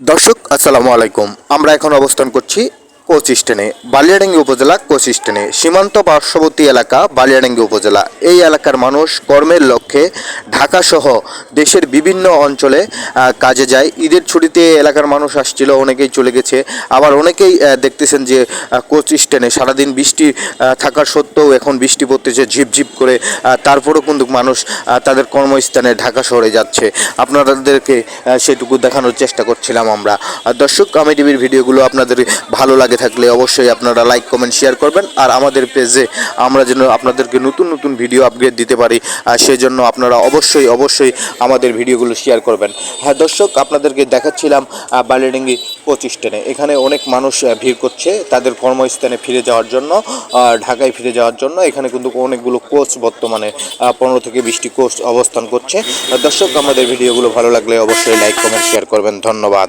দর্শক আসসালামু আলাইকুম। আমরা এখন অবস্থান করছি কোচ স্ট্যান্ডে বালিয়াডাঙ্গি উপজেলা কোচ স্ট্যান্ডে সীমান্ত পার্শ্ববর্তী এলাকা বালিয়াডাঙ্গি উপজেলা। এই এলাকার মানুষ কর্মের লক্ষ্যে ঢাকা সহ দেশের বিভিন্ন অঞ্চলে কাজে যায়। ঈদের ছুটিতে এলাকার মানুষ আসছিল অনেকেই চলে গেছে। আবার অনেকেই দেখতেছেন যে আহ, কোচ স্ট্যান্ডে সারাদিন বৃষ্টি থাকার সত্ত্বেও এখন বৃষ্টি পড়তেছে ঝিপঝিপ করে। তারপরেও কিন্তু মানুষ তাদের কর্মস্থানে ঢাকা শহরে যাচ্ছে। আপনাদেরকে সেটুকু দেখানোর চেষ্টা করছিলাম আমরা। দর্শক আমি ভিডিওগুলো আপনাদের ভালো লাগে থাকলে অবশ্যই আপনারা লাইক কমেন্ট শেয়ার করবেন। আর আমাদের পেজে আমরা যেন আপনাদেরকে নতুন নতুন ভিডিও আপগ্রেড দিতে পারি সেই জন্য আপনারা অবশ্যই অবশ্যই আমাদের ভিডিওগুলো শেয়ার করবেন। হ্যাঁ দর্শক, আপনাদেরকে দেখাচ্ছিলাম বালিডাঙ্গি কোচ স্ট্যান্ডে এখানে অনেক মানুষ ভিড় করছে তাদের কর্মস্থানে ফিরে যাওয়ার জন্য ঢাকায় ফিরে যাওয়ার জন্য। এখানে কিন্তু অনেকগুলো কোচ বর্তমানে পনেরো থেকে বিশটি কোচ অবস্থান করছে। দর্শক, আমাদের ভিডিওগুলো ভালো লাগলে অবশ্যই লাইক কমেন্ট শেয়ার করবেন। ধন্যবাদ।